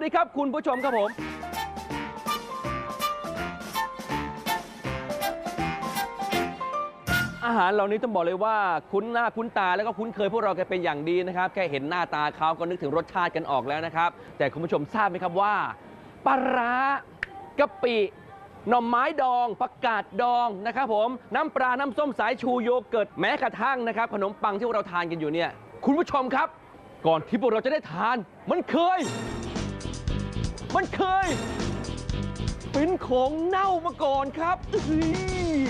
วัสดีครับ คุณผู้ชมครับผม อาหารเหล่านี้ต้องบอกเลยว่าคุ้นหน้าคุ้นตาแล้วก็คุ้นเคยพวกเรากันเป็นอย่างดีนะครับ แค่เห็นหน้าตาเขาก็นึกถึงรสชาติกันออกแล้วนะครับ แต่คุณผู้ชมทราบไหมครับว่าปลาร้ากะปิหน่อไม้ดองผักกาดดองนะครับผมน้ำปลาน้ำส้มสายชูโยเกิร์ตแม้กระทั่งนะครับ ขนมปังที่พวกเราทานกันอยู่เนี่ย คุณผู้ชมครับ ก่อนที่พวกเราจะได้ทาน มันเคย มันเคย เป็นของเน่ามาก่อนครับอื้อหือ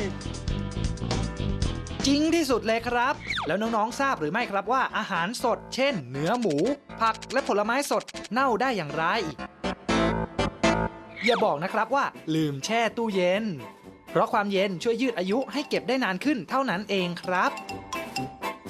จริงที่สุดเลยครับ แล้วน้องๆทราบหรือไม่ครับว่าอาหารสด เช่น เนื้อหมู ผักและผลไม้สดเน่าได้อย่างไร อย่าบอกนะครับว่า ลืมแช่ตู้เย็น เพราะความเย็นช่วยยืดอายุให้เก็บได้นานขึ้นเท่านั้นเองครับ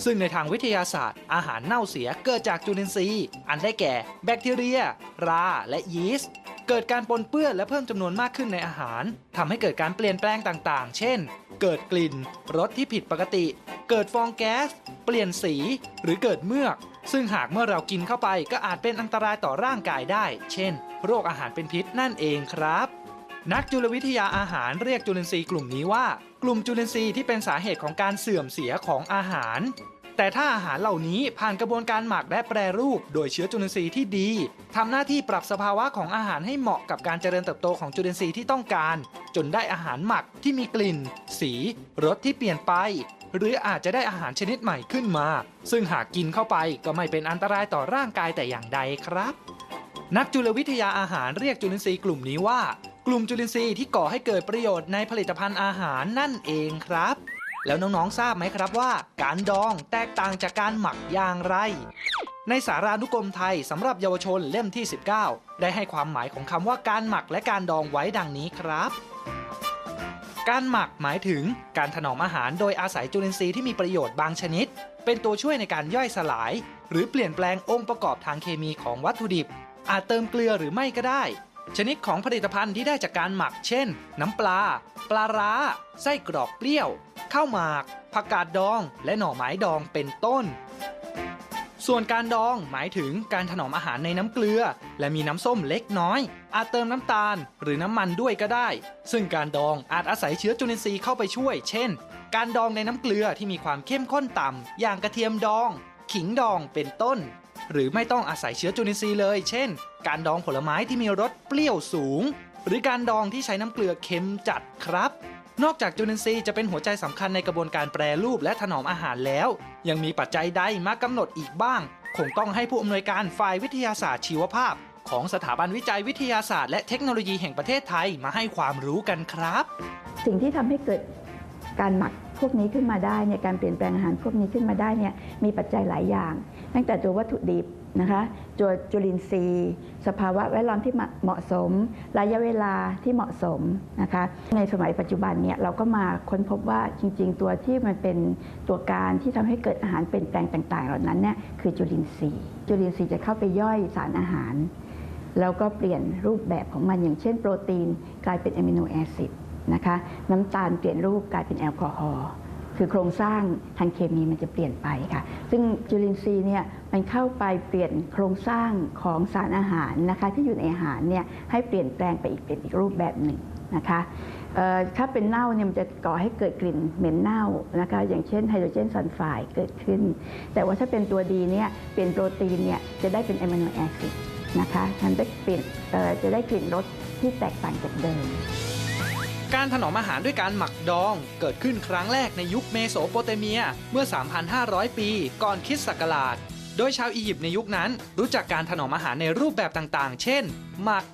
ซึ่งในทางวิทยาศาสตร์ อาหารเน่าเสียเกิดจากจุลินทรีย์ อันได้แก่ แบคทีเรีย รา และยีสต์ เกิดการปนเปื้อนและเพิ่มจำนวนมากขึ้นในอาหาร ทำให้เกิดการเปลี่ยนแปลงต่างๆ เช่น เกิดกลิ่น รสที่ผิดปกติ เกิดฟองแก๊ส เปลี่ยนสี หรือเกิดเมือก ซึ่งหากเมื่อเรากินเข้าไปก็อาจเป็นอันตรายต่อร่างกายได้ เช่น โรคอาหารเป็นพิษนั่นเองครับ นักจุลวิทยาอาหารเรียกจุลินทรีย์กลุ่มนี้ว่า กลุ่มจุลินทรีย์ที่เป็นสาเหตุของการเสื่อมเสียของอาหาร แต่ถ้าอาหารเหล่านี้ผ่านกระบวนการหมักและแปรรูป โดยเชื้อจุลินทรีย์ที่ดีทำหน้าที่ปรับสภาวะของอาหารให้เหมาะกับการเจริญเติบโตของจุลินทรีย์ที่ต้องการ จนได้อาหารหมักที่มีกลิ่น สีรสที่เปลี่ยนไป หรืออาจจะได้อาหารชนิดใหม่ขึ้นมา ซึ่งหากกินเข้าไปก็ไม่เป็นอันตรายต่อร่างกายแต่อย่างใดครับ นักจุลวิทยาอาหารเรียกจุลินทรีย์กลุ่มนี้ว่า กลุ่มจุลินทรีย์ที่ก่อให้เกิดประโยชน์ในผลิตภัณฑ์อาหารนั่นเองครับ แล้วน้องๆทราบไหมครับว่า การดองแตกต่างจากการหมักอย่างไร ในสารานุกรมไทยสำหรับเยาวชนเล่มที่ 19 ได้ให้ความหมายของคำว่าการหมักและการดองไว้ดังนี้ครับการหมักหมายถึงการถนอมอาหารโดยอาศัยจุลินทรีย์ที่มีประโยชน์บางชนิด เป็นตัวช่วยในการย่อยสลาย หรือเปลี่ยนแปลงองค์ประกอบทางเคมีของวัตถุดิบ อาจเติมเกลือหรือไม่ก็ได้ ชนิดของผลิตภัณฑ์ที่ได้จากการหมัก เช่น น้ำปลา ปลาร้า ไส้กรอกเปรี้ยว ข้าวหมาก ผักกาดดอง และหน่อไม้ดองเป็นต้น ส่วนการดองหมายถึงการถนอมอาหารในน้ำเกลือ และมีน้ำส้มเล็กน้อย อาจเติมน้ำตาลหรือน้ำมันด้วยก็ได้ ซึ่งการดองอาจอาศัยเชื้อจุลินทรีย์เข้าไปช่วย เช่น การดองในน้ำเกลือที่มีความเข้มข้นต่ำอย่างกระเทียมดอง ขิงดองเป็นต้น หรือไม่ต้องอาศัยเชื้อจุลินทรีย์เลย เช่น การดองผลไม้ที่มีรสเปรี้ยวสูง หรือการดองที่ใช้น้ำเกลือเค็มจัดครับ นอกจากจุลินทรีย์จะเป็นหัวใจสำคัญในกระบวนการแปรรูปและถนอมอาหารแล้ว ยังมีปัจจัยใดมากำหนดอีกบ้าง คงต้องให้ผู้อำนวยการฝ่ายวิทยาศาสตร์ชีวภาพ ของสถาบันวิจัยวิทยาศาสตร์และเทคโนโลยีแห่งประเทศไทยมาให้ความรู้กันครับ สิ่งที่ทำให้เกิดการหมัก พวกนี้ขึ้นมาได้เนี่ยการเปลี่ยนแปลงอาหารพวกนี้ขึ้นมาได้เนี่ยมีปัจจัยหลายอย่าง ตั้งแต่ตัววัตถุดิบนะคะตัวจุลินทรีย์ สภาวะแวดล้อมที่เหมาะสม ระยะเวลาที่เหมาะสมนะคะในสมัยปัจจุบันเนี่ยเราก็มาค้นพบว่าจริง ๆ ตัวที่มันเป็นตัวการที่ทำให้เกิดอาหารเปลี่ยนแปลงต่าง ๆ เหล่านั้นเนี่ยคือจุลินทรีย์ จุลินทรีย์จะเข้าไปย่อยสารอาหาร แล้วก็เปลี่ยนรูปแบบของมันอย่างเช่น โปรตีน กลายเป็นอะมิโนแอซิด นะคะน้ำตาลเปลี่ยนรูปกลายเป็นแอลกอฮอล์คือโครงสร้างทางเคมีมันจะเปลี่ยนไปค่ะ ซึ่งจุลินทรีย์เนี่ยมันเข้าไปเปลี่ยนโครงสร้างของสารอาหารนะคะที่อยู่ในอาหารเนี่ยให้เปลี่ยนแปลงไปอีกเป็นอีกรูปแบบหนึ่งนะคะถ้าเป็นเน่าเนี่ยมันจะก่อให้เกิดกลิ่นเหม็นเน่านะคะอย่างเช่นไฮโดรเจนซัลไฟด์เกิดขึ้น แต่ว่าถ้าเป็นตัวดีเนี่ยเปลี่ยนโปรตีนเนี่ยจะได้เป็นอะมิโนแอซิดนะคะมันได้เปลี่ยนจะได้กลิ่นรสที่แตกต่างจากเดิม การถนอมอาหารด้วยการหมักดองเกิดขึ้นครั้งแรกในยุคเมโสโปเตเมียเมื่อ 3,500 ปี ก่อนคริสต์ศักราช โดยชาวอียิปต์ในยุคนั้นรู้จักการถนอมอาหารในรูปแบบต่างๆ เช่น หมัก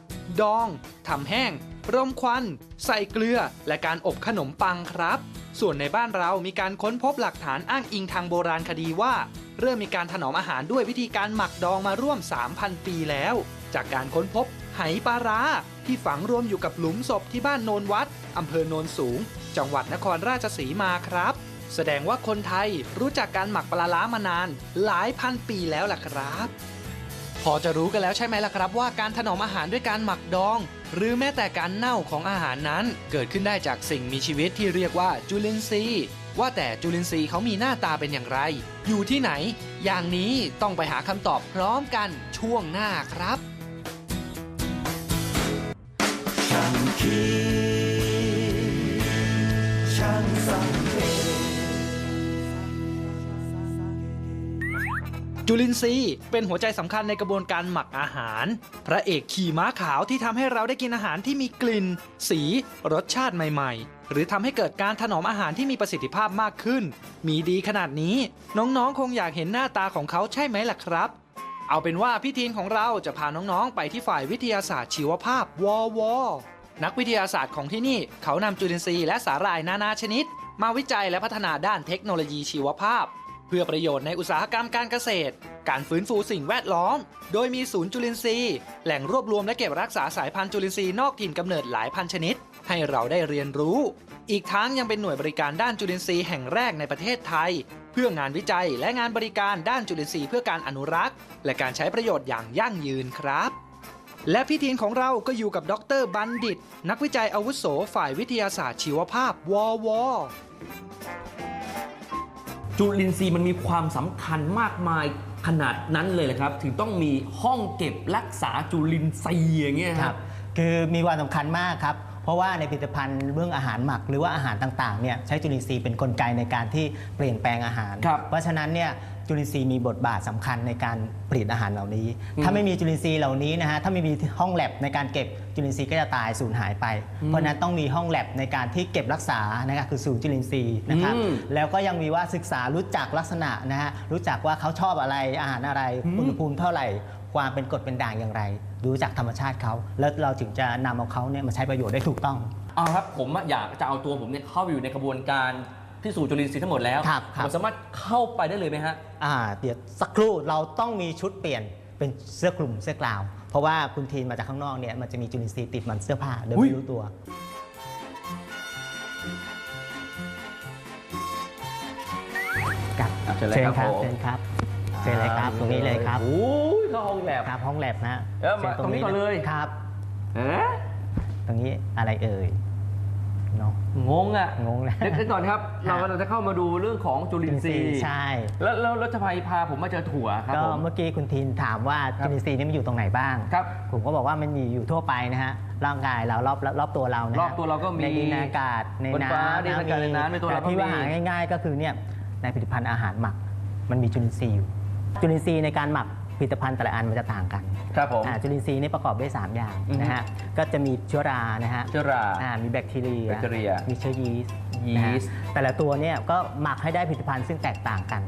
ดองทำแห้งรมควัน ใส่เกลือ และการอบขนมปังครับ ส่วนในบ้านเรามีการค้นพบหลักฐานอ้างอิงทางโบราณคดีว่า เริ่มมีการถนอมอาหารด้วยวิธีการหมักดองมาร่วม 3,000 ปีแล้ว จากการค้นพบไหปลาร้าที่ฝังรวมอยู่กับหลุมศพที่บ้านโนนวัด อำเภอโนนสูง จังหวัดนครราชสีมาครับ แสดงว่าคนไทยรู้จักการหมักปลาร้ามานาน หลายพันปีแล้วล่ะครับ พอจะรู้กันแล้วใช่ไหมล่ะครับ ว่าการถนอมอาหารด้วยการหมักดอง หรือแม้แต่การเน่าของอาหารนั้นเกิดขึ้นได้จากสิ่งมีชีวิตที่เรียกว่าจุลินทรีย์ว่าแต่จุลินทรีย์เขามีหน้าตาเป็นอย่างไร อยู่ที่ไหน อย่างนี้ต้องไปหาคำตอบพร้อมกันช่วงหน้าครับช่ จุลินทรีย์เป็นหัวใจสำคัญในกระบวนการหมักอาหาร พระเอกขี่ม้าขาวที่ทำให้เราได้กินอาหารที่มีกลิ่น สี รสชาติใหม่ๆ หรือทำให้เกิดการถนอมอาหารที่มีประสิทธิภาพมากขึ้น มีดีขนาดนี้ น้องๆ คงอยากเห็นหน้าตาของเขาใช่ไหมล่ะครับ เอาเป็นว่าพี่ทีนของเราจะพาน้องๆ ไปที่ฝ่ายวิทยาศาสตร์ชีวภาพวอวอนักวิทยาศาสตร์ของที่นี่ เขานำจุลินทรีย์และสาหร่ายนานาชนิด มาวิจัยและพัฒนาด้านเทคโนโลยีชีวภาพ เพื่อประโยชน์ในอุตสาหกรรมการเกษตร การฟื้นฟูสิ่งแวดล้อม โดยมีศูนย์จุลินทรีย์ แหล่งรวบรวมและเก็บรักษาสายพันธุ์จุลินทรีย์นอกถิ่นกำเนิดหลายพันชนิด ให้เราได้เรียนรู้ อีกทั้งยังเป็นหน่วยบริการด้านจุลินทรีย์แห่งแรกในประเทศไทย เพื่องานวิจัยและงานบริการด้านจุลินทรีย์เพื่อการอนุรักษ์ และการใช้ประโยชน์อย่างยั่งยืนครับและพี่ทีนของเราก็อยู่กับดรบัณฑิต นักวิจัยอาวุโสฝ่ายวิทยาศาสตร์ชีวภาพ วว จุลินทรีย์มันมีความสำคัญมากมายขนาดนั้นเลยเลยครับ ถึงต้องมีห้องเก็บรักษาจุลินทรีย์อย่างเงี้ยคครัรับ บ คือมีความสำคัญมากครับ เพราะว่าในผลิตภัณฑ์เรื่องอาหารหมัก หรือว่าอาหารต่างๆเนี่ยใช้จุลินทรีย์เป็นนกลไกในการที่เปลี่ยนแปลงอาหารครับเพราะฉะนั้นเนี่ยจุลินทรีย์มีบทบาทสำคัญในการผลิตอาหารเหล่านี้อืมถ้าไม่มีจุลินทรีย์เหล่านี้นะฮะถ้าไม่มีห้องแลบในการเก็บจุลินทรีย์ก็จะตายสูญหายไปอืมเพราะฉะนั้นต้องมีห้องแลบในการที่เก็บรักษานะครับคือศูนย์จุลินทรีย์นะครับอืมแล้วก็ยังมีว่าศึกษารู้จักลักษณะนะฮะรู้จักว่าเขาชอบอะไรอาหารอะไรอืมอุณหภูมิเท่าไหร่ ความเป็นกรดเป็นด่างอย่างไร รู้จักธรรมชาติเขา แล้วเราถึงจะนำเอาเขาเนี่ยมาใช้ประโยชน์ได้ถูกต้อง เอาครับผมอะอยากจะเอาตัวผมเนี่ยเข้าไปอยู่ในกระบวนการที่สู่จุลินทรีย์ทั้งหมดแล้วครับครับ ผมสามารถเข้าไปได้เลยไหมฮะ อ่าเดี๋ยวสักครู่เราต้องมีชุดเปลี่ยนเป็นเสื้อคลุมเสื้อกลาว เพราะว่าคุณทีนมาจากข้างนอกเนี่ยมันจะมีจุลินทรีย์ติดมันเสื้อผ้าโดยอุ๊ย ไม่รู้ตัวครับอะเชิญเลยครับผม เชิญครับ เชิญเลยครับตรงนี้เลยครับโอ้ยเข้าห้องแลบ ครับห้องแลบนะเออมาชิญตรงนี้ก่อนเลย ครับเอ๊ะตรงนี้อะไรเอ่ยเนาะงงอะงงนะเดี๋ยวก่อนครับ เราเราจะเข้ามาดูเรื่องของจุลินทรีย์ใช่ แล้วแล้วแล้วจะพาพาผมมาเจอถั่วครับก็ผมเมื่อกี้คุณทีนถามว่าครับจุลินทรีย์นี่มันอยู่ตรงไหนบ้างครับผมก็บอกว่ามันมีอยู่ทั่วไปนะฮะร่างกายเรารอบรอบตัวเรานะฮะรอบตัวเราก็มีในดินในอากาศในบนน้ำฟ้าดินอากาศในน้ำในตัวเราก็แต่ที่ว่ามีหาง่าย ๆ ก็คือเนี่ยในผลิตภัณฑ์อาหารหมัก มันมีจุลินทรีย์อยู่ จุลินทรีย์ในการหมักผลิตภัณฑ์แต่ละอันมันจะต่างกันครับผม อ่าจุลินทรีย์นี่ประกอบด้วย 3 อย่างอือฮึ นะฮะก็จะมีเชื้อรานะฮะเชื้อรา อ่ามีแบคทีเรียแบคทีเรียมีเชื้อยีสต์ยีสต์นะฮะแต่ละตัวเนี่ยก็หมักให้ได้ผลิตภัณฑ์ซึ่งแตกต่างกัน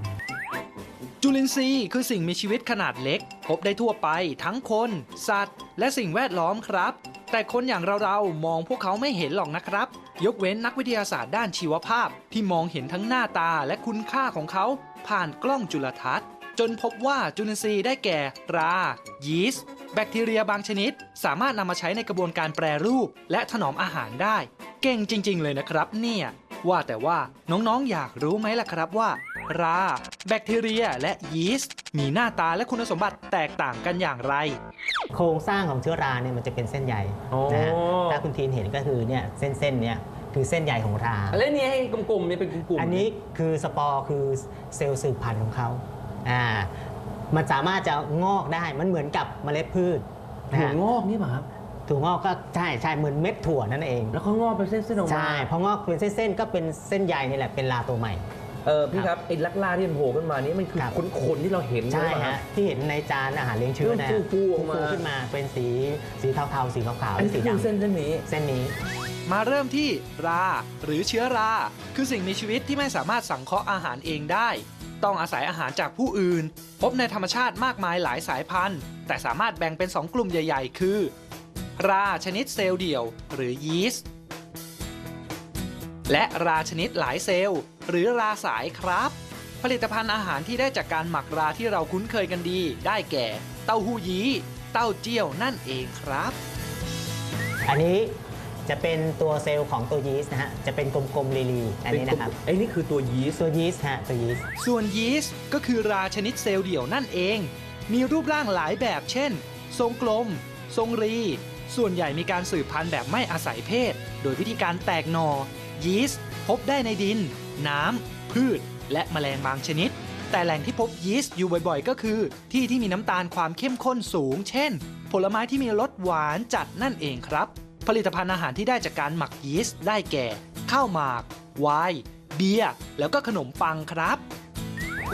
จุลินทรีย์คือสิ่งมีชีวิตขนาดเล็ก พบได้ทั่วไปทั้งคน สัตว์ และสิ่งแวดล้อมครับ แต่คนอย่างเราๆ มองพวกเขาไม่เห็นหรอกนะครับ ยกเว้นนักวิทยาศาสตร์ด้านชีวภาพ ที่มองเห็นทั้งหน้าตาและคุณค่าของเขา ผ่านกล้องจุลทรรศน์ จนพบว่าจุลินทรีย์ได้แก่ รา ยีสต์ แบคทีเรียบางชนิด สามารถนำมาใช้ในกระบวนการแปรรูป และถนอมอาหารได้ เก่งจริง ๆ เลยนะครับเนี่ยว่าแต่ว่าน้องๆ อยากรู้ไหมล่ะครับว่า รา แบคทีเรียและยีสต์ มีหน้าตาและคุณสมบัติแตกต่างกันอย่างไร โครงสร้างของเชื้อราเนี่ยมันจะเป็นเส้นใยโอ้นะฮะถ้าคุณทีนเห็นก็คือเนี่ยเส้นเส้นๆเนี่ยคือเส้นใยของรา แล้วนี่ให้กลมๆนี่เป็นกลุ่มๆอันนี้คือสปอร์คือเซลล์สืบพันธุ์ของเขา อ่ามันสามารถจะงอกได้มันเหมือนกับเมล็ดพืชนะถั่วฮะงอกนี่ป่ะครับ ถั่วงอกก็ใช่ใช่เหมือนเม็ดถั่วนั่นเองแล้วก็งอกเป็นเส้นๆออกมาใช่พองอกเป็นเส้นๆก็เป็นเส้นใยนี่แหละเป็นราตัวใหม่ เออพี่ครับไอ้ลักล่าที่มันโผล่ขึ้นมานี่มันคือครับ ขนๆที่เราเห็นใช่ไหมครัฮะบที่เห็นในจานอาหารเลี้ยงเชื้อนะฟูฟูๆออกมา ฟูๆขึ้นมาเป็นสีสีเทาๆสีขาวๆอันหรืนี้อสีคือดำเส้นเส้นนี้ เส้นนี้ มาเริ่มที่รา หรือเชื้อรา คือสิ่งมีชีวิตที่ไม่สามารถสังเคราะห์อาหารเองได้ ต้องอาศัยอาหารจากผู้อื่น พบในธรรมชาติมากมายหลายสายพันธุ์ แต่สามารถแบ่งเป็น 2 กลุ่มใหญ่ ๆ คือ ราชนิดเซลล์เดี่ยว หรือยีสต์และราชนิดหลายเซลล์ หรือราสายครับ ผลิตภัณฑ์อาหารที่ได้จากการหมักราที่เราคุ้นเคยกันดี ได้แก่ เต้าหู้ยี้ เต้าเจี้ยวนั่นเองครับ อันนี้ จะเป็นตัวเซลล์ของตัวยีสต์นะฮะ จะเป็นกลมๆลีๆอันนี้นะครับ ไอ้นี่คือตัวยีสต์ตัวยีสต์ฮะ ตัวยีสต์ ส่วนยีสต์ก็คือราชนิดเซลล์เดี่ยวนั่นเอง มีรูปร่างหลายแบบ เช่น ทรงกลม ทรงรี ส่วนใหญ่มีการสืบพันธุ์แบบไม่อาศัยเพศ โดยวิธีการแตกหนอยีสต์พบได้ในดิน น้ำ พืช และแมลงบางชนิด แต่แหล่งที่พบยีสต์อยู่บ่อยๆ ก็คือ ที่ที่มีน้ำตาลความเข้มข้นสูง เช่น ผลไม้ที่มีรสหวานจัดนั่นเองครับ ผลิตภัณฑ์อาหารที่ได้จากการหมักยีสต์ได้แก่ ข้าวหมาก ไวน์เบียร์แล้วก็ขนมปังครับ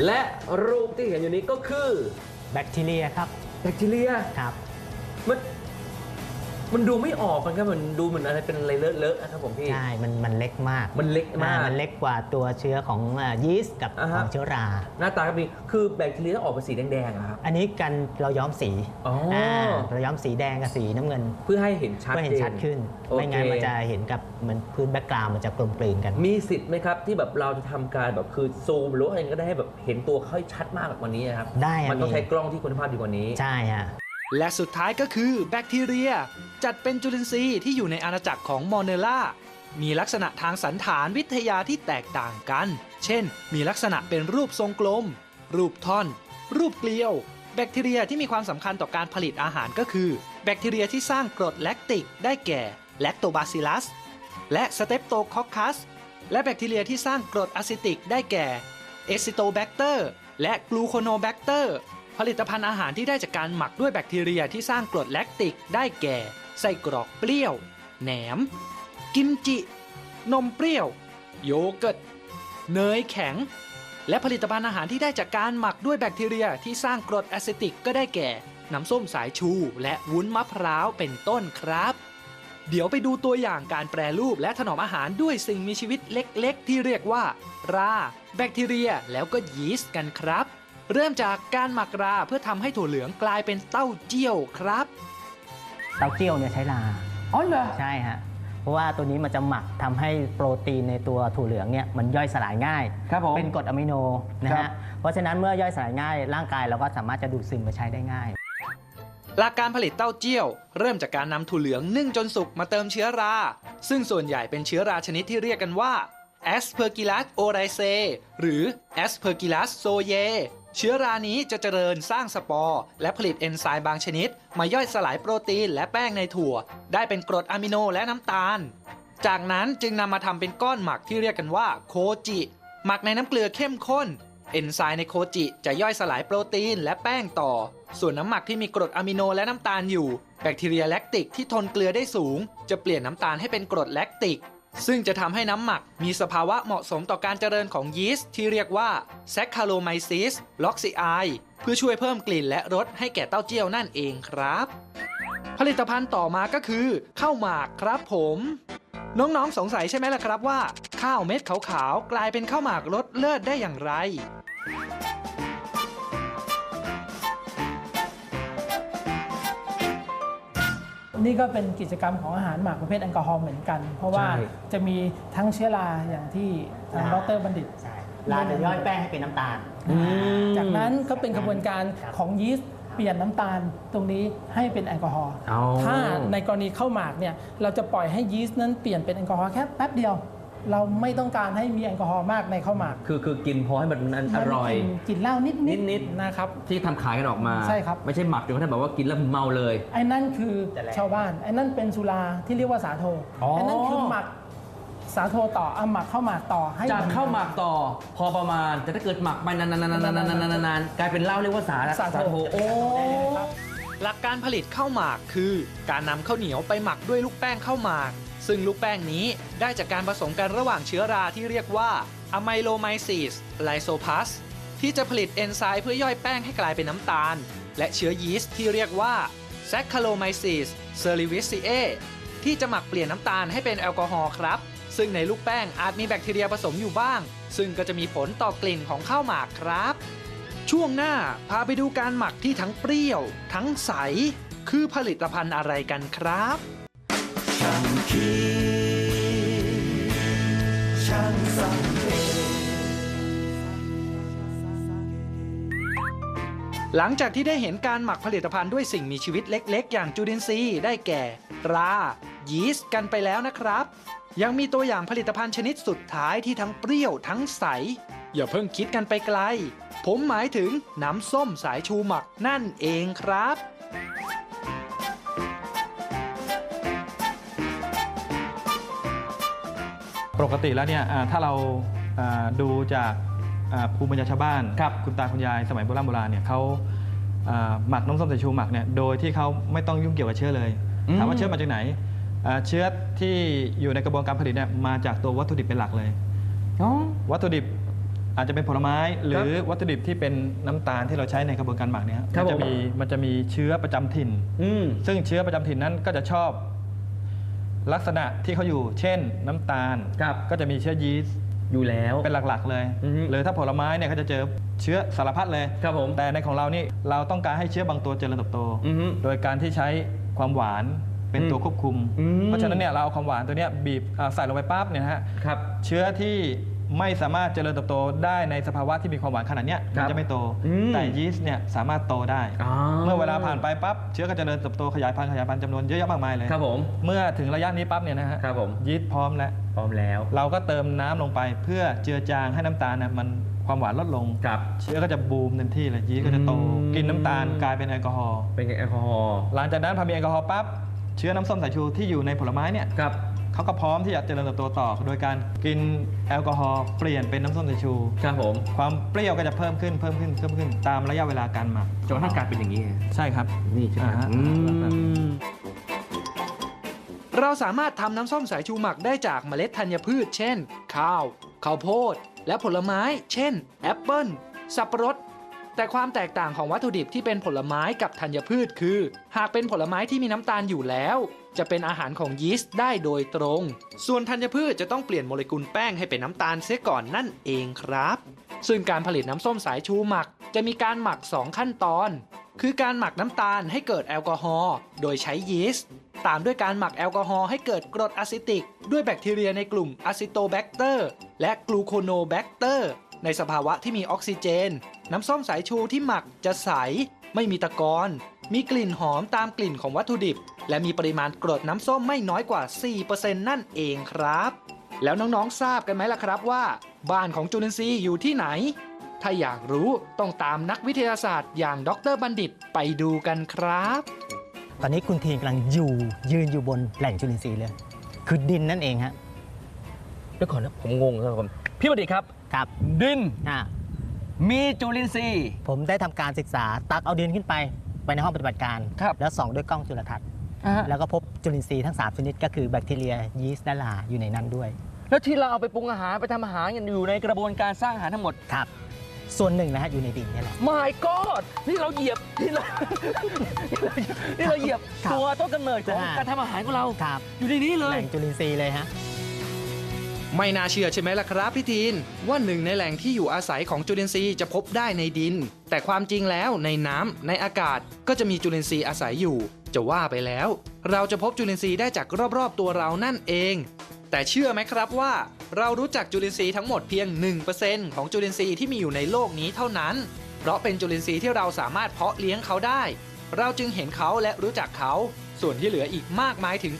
และรูปที่เห็นอยู่นี้ก็คือแบคทีเรียครับ แบคทีเรียครับ มัน มันดูไม่ออกมันก็เหมือนดูเหมือนอะไรเป็นอะไรเลอะๆนะครับผมพี่ ใช่ มันมันเล็กมากมันเล็กมาก อ่มันเล็กกว่าตัวเชื้อของอ่ายีสต์กับอ่าขฮะ องเชื้อรา หน้าตาก็มีคือแบคทีเรียต้องออกเป็นสีแดงๆอะครับ อันนี้กันเราย้อมสีอ๋ออ่าเราย้อมสีแดงกับสีน้ำเงินเพื่อให้เห็นชัดเพื่อเห็นจชัดขึ้น โอเค ไม่งั้นมันจะเห็นกับเหมือนพื้นแบ็กกราวด์มันจะกลมกลืนกัน มีสิทธิ์ไหมครับ ที่แบบเราจะทำการแบบคือซูมหรือว่าอะไรก็ได้ให้แบบเห็นตัวเขาให้ชัดมากกว่านี้นะครับ ได้อะมันต้องมี ใช้กล้องที่คุณภาพดีกว่านี้ ใช่ฮะ และสุดท้ายก็คือแบคทีเรีย จัดเป็นจุลินทรีย์ที่อยู่ในอาณาจักรของมอเนล่า มีลักษณะทางสันฐานวิทยาที่แตกต่างกัน เช่น มีลักษณะเป็นรูปทรงกลม รูปท่อน รูปเกลียว แบคทีเรียที่มีความสำคัญต่อการผลิตอาหารก็คือ แบคทีเรียที่สร้างกรดแลคติก ได้แก่แลคโตบาซิลัส และสเตปโตคอคัส และแบคทีเรียที่สร้างกรดอะซิติก ได้แก่เอซิโตแบคเตอร์ และกลูโคโนแบคเตอร์ ผลิตภัณฑ์อาหารที่ได้จากการหมักด้วยแบคทีเรียที่สร้างกรดแลคติกได้แก่ ไส้กรอกเปรี้ยว แหนม กิมจิ นมเปรี้ยว โยเกิร์ต เนยแข็ง และผลิตภัณฑ์อาหารที่ได้จากการหมักด้วยแบคทีเรียที่สร้างกรดแอซิติกก็ได้แก่ น้ำส้มสายชู และวุ้นมะพร้าวเป็นต้นครับ เดี๋ยวไปดูตัวอย่างการแปรรูปและถนอมอาหารด้วยสิ่งมีชีวิตเล็ก ๆ ที่เรียกว่า รา แบคทีเรีย แล้วก็ยีสต์กันครับ เริ่มจากการหมักราเพื่อทำให้ถั่วเหลืองกลายเป็นเต้าเจี้ยวครับ เต้าเจี้ยวเนี่ยใช้ราอ๋อเหรอ ใช่ฮะเพราะว่าตัวนี้มันจะหมักทำให้โปรตีนในตัวถั่วเหลืองเนี่ยมันย่อยสลายง่าย ครับผมเป็นกรดอะมิโนนะครัฮะบ เพราะฉะนั้นเมื่อย่อยสลายง่าย ร่างกายเราก็สามารถจะดูดซึมมาใช้ได้ง่าย หลักการผลิตเต้าเจี้ยว เริ่มจากการนำถั่วเหลืองนึ่งจนสุกมาเติมเชื้อรา ซึ่งส่วนใหญ่เป็นเชื้อราชนิดที่เรียกกันว่า Aspergillus oryzae หรือ Aspergillus zoae เชื้อรานี้จะเจริญสร้างสปอร์ และผลิตเอนไซม์บางชนิด มาย่อยสลายโปรตีนและแป้งในถั่ว ได้เป็นกรดอะมิโนและน้ำตาล จากนั้นจึงนำมาทำเป็นก้อนหมักที่เรียกกันว่าโคจิ หมักในน้ำเกลือเข้มข้น เอนไซม์ในโคจิจะย่อยสลายโปรตีนและแป้งต่อ ส่วนน้ำหมักที่มีกรดอะมิโนและน้ำตาลอยู่ แบคทีเรียแลคติกที่ทนเกลือได้สูง จะเปลี่ยนน้ำตาลให้เป็นกรดแลคติก ซึ่งจะทำให้น้ำหมักมีสภาวะเหมาะสมต่อการเจริญของยีสต์ที่เรียกว่าแซคคาโลไมซิสล็อกซิไอเพื่อช่วยเพิ่มกลิ่นและรสให้แก่เต้าเจี้ยวนั่นเองครับ ผลิตภัณฑ์ต่อมาก็คือข้าวหมากครับผม น้องๆสงสัยใช่ไหมล่ะครับว่า ข้าวเม็ดขาวๆกลายเป็นข้าวหมากรสเลิศได้อย่างไร นี่ก็เป็นกิจกรรมของอาหารหมักประเภทแอลกอฮอล์เหมือนกัน เพราะว่าใช่ จะมีทั้งเชื้อราอย่างที่ทางดรบัณฑิต ใช่ราจะย่อยแป้งให้เป็นน้ำตาลจากนั้นก็เป็นกระบวนการของยีสต์เปลี่ยนน้ำตาลตรงนี้ให้เป็นแอลกอฮอล์อ๋อถ้าในกรณีข้าวหมากเนี่ยเราจะปล่อยให้ยีสต์นั้นเปลี่ยนเป็นแอลกอฮอล์แค่แป๊บเดียว เราไม่ต้องการให้มีแอลกอฮอล์มากในข้าวหมากคือคือกินพอให้มันอร่อย มันมีกลิ่นกลิ่นเหล้านิดนิดๆๆนะครับ ที่ทำขายกันออกมาใช่ครับ ไม่ใช่หมักจนกระทั่งแบบว่ากินแล้วเมาเลย ไอ้นั่นคือแต่แรกชาวบ้านไอ้นั่นเป็นสุราที่เรียกว่าสาโทอ๋ออัไอ้นั่นคือหมักสาโทต่อเอาหมักข้าวหมากต่อให้จากมันข้าวหมักต่อพอประมาณ แต่ถ้าเกิดหมักไปนานๆๆๆๆๆๆกลายเป็นเหล้าเรียกว่าสาสาโทโอ้ครับ หลักการผลิตข้าวหมากคือ การนำข้าวเหนียวไปหมักด้วยลูกแป้งข้าวหมาก ซึ่งลูกแป้งนี้ได้จากการผสมกันระหว่างเชื้อราที่เรียกว่าอะไมโลไมซิสไลโซพัสที่จะผลิตเอนไซม์เพื่อย่อยแป้งให้กลายเป็นน้ำตาล และเชื้อยีสต์ที่เรียกว่า Saccharomyces cerevisiae ที่จะหมักเปลี่ยนน้ำตาลให้เป็นแอลกอฮอล์ครับ ซึ่งในลูกแป้งอาจมีแบคทีเรียผสมอยู่บ้าง ซึ่งก็จะมีผลต่อกลิ่นของข้าวหมากครับ ช่วงหน้าพาไปดูการหมักที่ทั้งเปรี้ยว ทั้งใส คือผลิตภัณฑ์อะไรกันครับ ช่างคิดช่างสังเกตหลังจากที่ได้เห็นการหมักผลิตภัณฑ์ด้วยสิ่งมีชีวิตเล็ก ๆ อย่างจุลินทรีย์ได้แก่ รา ยีสต์กันไปแล้วนะครับ ยังมีตัวอย่างผลิตภัณฑ์ชนิดสุดท้ายที่ทั้งเปรี้ยวทั้งใส อย่าเพิ่งคิดกันไปไกล ผมหมายถึงน้ำส้มสายชูหมักนั่นเองครับ ปกติแล้วเนี่ยอ่าถ้าเราอ่าดูจากอ่าภูมิปัญญาชาวบ้านครับคุณตาคุณยายสมัยโบราณโบราณเนี่ยเขาอ่าหมักน้ำส้มสายชูหมักเนี่ยโดยที่เขาไม่ต้องยุ่งเกี่ยวกับเชื้อเลยอืม ถามว่าเชื้อมาจากไหนอ่าเชื้อที่อยู่ในกระบวนการผลิตเนี่ยมาจากตัววัตถุดิบเป็นหลักเลย อ๋อ วัตถุดิบอาจจะเป็นผลไม้ หรือวัตถุดิบที่เป็นน้ำตาลที่เราใช้ในกระบวนการหมักเนี่ยครัมับจะผม มีมันจะมีเชื้อประจำถิ่น อืม ซึ่งเชื้อประจำถิ่นนั้นก็จะชอบ ลักษณะที่เขาอยู่ เช่น น้ำตาล ครับก็จะมีเชื้อยีสต์อยู่แล้ว เป็นหลักๆเลย อือฮึ หรือถ้าผลไม้เนี่ยเขาจะเจอเชื้อสารพัดเลย ครับผม แต่ในของเรานี่เราต้องการให้เชื้อบางตัวเจริญเติบโต อือฮึโดยการที่ใช้ความหวานเป็นตัวอืมควบคุม อืม เพราะฉะนั้นเนี่ยเราเอาความหวานตัวเนี้ยบีบอ่าใส่ลงไปปั๊บเนี่ยนะฮะ ครับ เชื้อที่ ไม่สามารถเจริญเติบโตได้ในสภาวะที่มีความหวานขนาดเนี้ยครัมับนจะไม่โต อืม แต่ยีสต์เนี่ยสามารถโตได้ อ๋อเมื่อเวลาผ่านไปปั๊บเชื้อก็เจริญเติบโตขยายพันธุ์ขยายพันธุ์จำนวนเยอะแยะมากมายเลย ครับผม เมื่อถึงระยะนี้ปั๊บเนี่ยนะฮะครับผม ยีสต์พร้อมแล้ว พร้อมแล้ว เราก็เติมน้ำลงไปเพื่อเจือจางให้น้ำตาลนะมันความหวานลดลง ครับ เชื้อก็จะบูมเต็มที่เลยยีสต์ก็จะโต อืม กินน้ำตาลกลายเป็นแอลกอฮอล์เป็นไงแอลกอฮอล์หลังจากนั้นพอมีแอลกอฮอล์ปั๊บเชื้อน้ำส้มสายชูที่อยู่ในผลไม้เนี่ย ครับ เขาก็พร้อมที่จะเจริญเติบโตต่อ โดยการกินแอลกอฮอล์เปลี่ยนเป็นน้ำส้มสายชู ครับผมความเปรี้ยวก็จะเพิ่มขึ้นเพิ่มขึ้นเพิ่มขึ้นตามระยะเวลาการหมักจนกระทั่งกลายเป็นอย่างนี้ ใช่ครับ นี่ใช่ไหมอ่าฮะ อืมเราสามารถทำน้ำส้มสายชูหมักได้จากเมล็ดธัญพืช เช่น ข้าว ข้าวโพด และผลไม้ เช่น แอปเปิ้ล สับปะรด แต่ความแตกต่างของวัตถุดิบที่เป็นผลไม้กับธัญพืชคือ หากเป็นผลไม้ที่มีน้ำตาลอยู่แล้ว จะเป็นอาหารของยีสต์ได้โดยตรง ส่วนธัญพืชจะต้องเปลี่ยนโมเลกุลแป้งให้เป็นน้ำตาลเสียก่อนนั่นเองครับ ซึ่งการผลิตน้ำส้มสายชูหมัก จะมีการหมัก 2 ขั้นตอน คือการหมักน้ำตาลให้เกิดแอลกอฮอล์โดยใช้ยีสต์ตามด้วยการหมักแอลกอฮอล์ให้เกิดกรดอะซิติก ด้วยแบคทีเรียในกลุ่มอะซิโตแบคเตอร์และกลูโคโนแบคเตอร์ในสภาวะที่มีออกซิเจน น้ำส้มสายชูที่หมักจะใส ไม่มีตะกอน มีกลิ่นหอมตามกลิ่นของวัตถุดิบ และมีปริมาณกรดน้ำส้มไม่น้อยกว่า 4%นั่นเองครับ แล้วน้องๆทราบกันไหมล่ะครับว่า บ้านของจุลินทรีย์อยู่ที่ไหน ถ้าอยากรู้ต้องตามนักวิทยาศาสตร์อย่างดรบัณฑิตไปดูกันครับ ตอนนี้คุณทีนกำลังอยู่ยืนอยู่บนแหล่งจุลินทรีย์เลย คือดินนั่นเองฮะเดี๋ยวก่อนนะผมงงครับผมพี่บัณฑิตครับครับดินอ่ามีจุลินทรีย์ ผมได้ทำการศึกษาตักเอาดินขึ้นไป ไปในห้องปฏิบัติการ ครับแล้วส่องด้วยกล้องจุลทรรศน์แล้วก็พบจุลินทรีย์ทั้ง 3 ชนิดก็คือแบคทีเรียยีสต์และลาอยู่ในนั้นด้วยแล้วที่เราเอาไปปรุงอาหารไปทำอาหารกันอยู่ในกระบวนการสร้างอาหารทั้งหมด ครับ ส่วนหนึ่งนะฮะอยู่ในดินนี่แหละ My God นี่เราเหยียบที่เรา นี่เราเหยียบครับตัวต้นกำเนิดของอ่า การทำอาหารของเรา ครับอยู่ในนี้เลแหยล่งจุลินทรีย์เลยฮะ ไม่น่าเชื่อใช่ไหมล่ะครับพี่ทีน ว่าหนึ่งในแหล่งที่อยู่อาศัยของจุลินทรีย์จะพบได้ในดิน แต่ความจริงแล้วในน้ำในอากาศก็จะมีจุลินทรีย์อาศัยอยู่ จะว่าไปแล้ว เราจะพบจุลินทรีย์ได้จากรอบๆ ตัวเรานั่นเอง แต่เชื่อไหมครับว่า เรารู้จักจุลินทรีย์ทั้งหมดเพียง 1%ของจุลินทรีย์ที่มีอยู่ในโลกนี้เท่านั้น เพราะเป็นจุลินทรีย์ที่เราสามารถเพาะเลี้ยงเขาได้ เราจึงเห็นเขาและรู้จักเขา ส่วนที่เหลืออีกมากมายถึง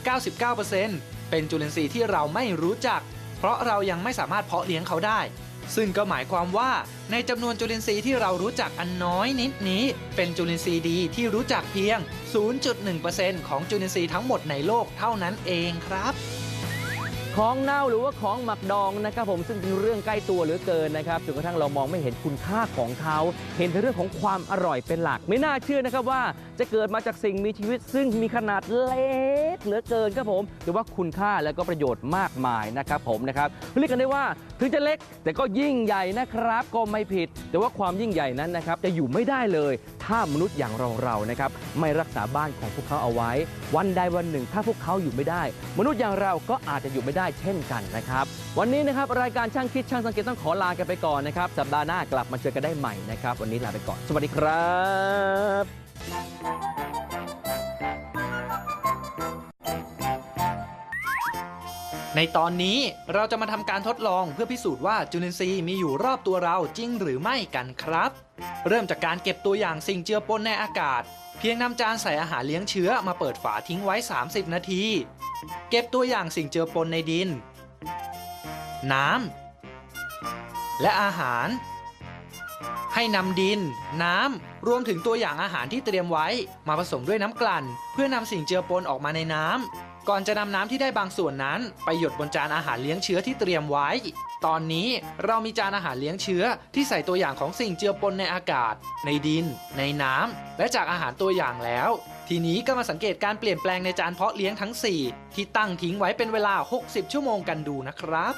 99%เป็นจุลินทรีย์ที่เราไม่รู้จัก เพราะเรายังไม่สามารถเพาะเลี้ยงเขาได้ ซึ่งก็หมายความว่า ในจำนวนจุลินทรีย์ที่เรารู้จักอันน้อยนิดนี้ เป็นจุลินทรีย์ดีที่รู้จักเพียง 0.1%ของจุลินทรีย์ทั้งหมดในโลกเท่านั้นเองครับของเน่าหรือว่าของหมักดองนะครับผมซึ่งเป็นเรื่องใกล้ตัวเหลือเกินนะครับจนกระทั่งเรามองไม่เห็นคุณค่าของเขา เห็นแต่เรื่องของความอร่อยเป็นหลัก ไม่น่าเชื่อนะครับว่าจะเกิดมาจากสิ่งมีชีวิต ซึ่งมีขนาดเล็กเหลือเกินครับผมแต่ว่าคุณค่าและก็ประโยชน์มากมายนะครับผมนะครับเรียกกันได้ว่าถึงจะเล็กแต่ก็ยิ่งใหญ่นะครับ ก็ไม่ผิด แต่ว่าความยิ่งใหญ่นั้นนะครับจะอยู่ไม่ได้เลย ถ้ามนุษย์อย่างเราเราๆนะครับไม่รักษาบ้านของพวกเขาเอาไว้ วันใดวันหนึ่ง ถ้าพวกเขาอยู่ไม่ได้ มนุษย์อย่างเราก็อาจจะอยู่ไม่ได้เช่นกันนะครับวันนี้นะครับรายการช่างคิดช่างสังเกตต้องขอลากันไปก่อนนะครับสัปดาห์หน้ากลับมาเจอกันได้ใหม่นะครับ วันนี้ลาไปก่อน สวัสดีครับ ในตอนนี้เราจะมาทำการทดลองเพื่อพิสูจน์ว่าจุลินทรีย์มีอยู่รอบตัวเราจริงหรือไม่กันครับ เริ่มจากการเก็บตัวอย่างสิ่งเจือปนในอากาศ เพียงนำจานใส่อาหารเลี้ยงเชื้อมาเปิดฝาทิ้งไว้ 30 นาที เก็บตัวอย่างสิ่งเจือปนในดิน น้ำและอาหาร ให้นำดิน น้ำ รวมถึงตัวอย่างอาหารที่เตรียมไว้ มาผสมด้วยน้ำกลั่น เพื่อนำสิ่งเจือปนออกมาในน้ำก่อนจะนำน้ำที่ได้บางส่วนนั้น ไปหยดบนจานอาหารเลี้ยงเชื้อที่เตรียมไว้ ตอนนี้เรามีจานอาหารเลี้ยงเชื้อ ที่ใส่ตัวอย่างของสิ่งเจือปนในอากาศ ในดิน ในน้ำและจากอาหารตัวอย่างแล้ว ทีนี้ก็มาสังเกตการเปลี่ยนแปลงในจานเพาะเลี้ยงทั้ง 4 ที่ตั้งทิ้งไว้เป็นเวลา 60 ชั่วโมงกันดูนะครับ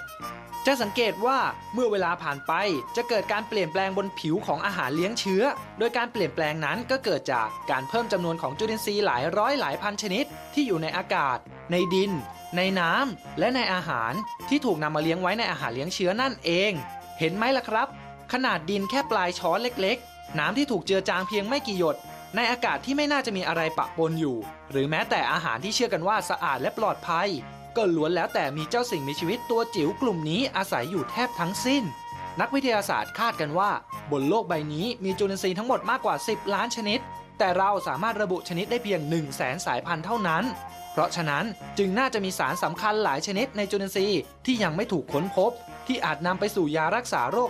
จะสังเกตว่าเมื่อเวลาผ่านไปจะเกิดการเปลี่ยนแปลงบนผิวของอาหารเลี้ยงเชื้อ โดยการเปลี่ยนแปลงนั้นก็เกิดจากการเพิ่มจำนวนของจุลินทรีย์หลายร้อยหลายพันชนิด ที่อยู่ในอากาศ ในดิน ในน้ำและในอาหารที่ถูกนำมาเลี้ยงไว้ในอาหารเลี้ยงเชื้อนั่นเอง เห็นไหมล่ะครับ ขนาดดินแค่ปลายช้อนเล็ก ๆ น้ำที่ถูกเจือจางเพียงไม่กี่หยดในอากาศที่ไม่น่าจะมีอะไรปะปนอยู่ หรือแม้แต่อาหารที่เชื่อกันว่าสะอาดและปลอดภัย ก็ล้วนแล้วแต่มีเจ้าสิ่งมีชีวิตตัวจิ๋วกลุ่มนี้อาศัยอยู่แทบทั้งสิ้น นักวิทยาศาสตร์คาดกันว่า บนโลกใบนี้มีจุลินทรีย์ทั้งหมดมากกว่า 10 ล้านชนิด แต่เราสามารถระบุชนิดได้เพียง 1 0 0 0 0แสนสายพันธุ์เท่านั้น เพราะฉะนั้นจึงน่าจะมีสารสำคัญหลายชนิดในจุลินทรีย์ที่ยังไม่ถูกค้นพบ ที่อาจนำไปสู่ยารักษาโรค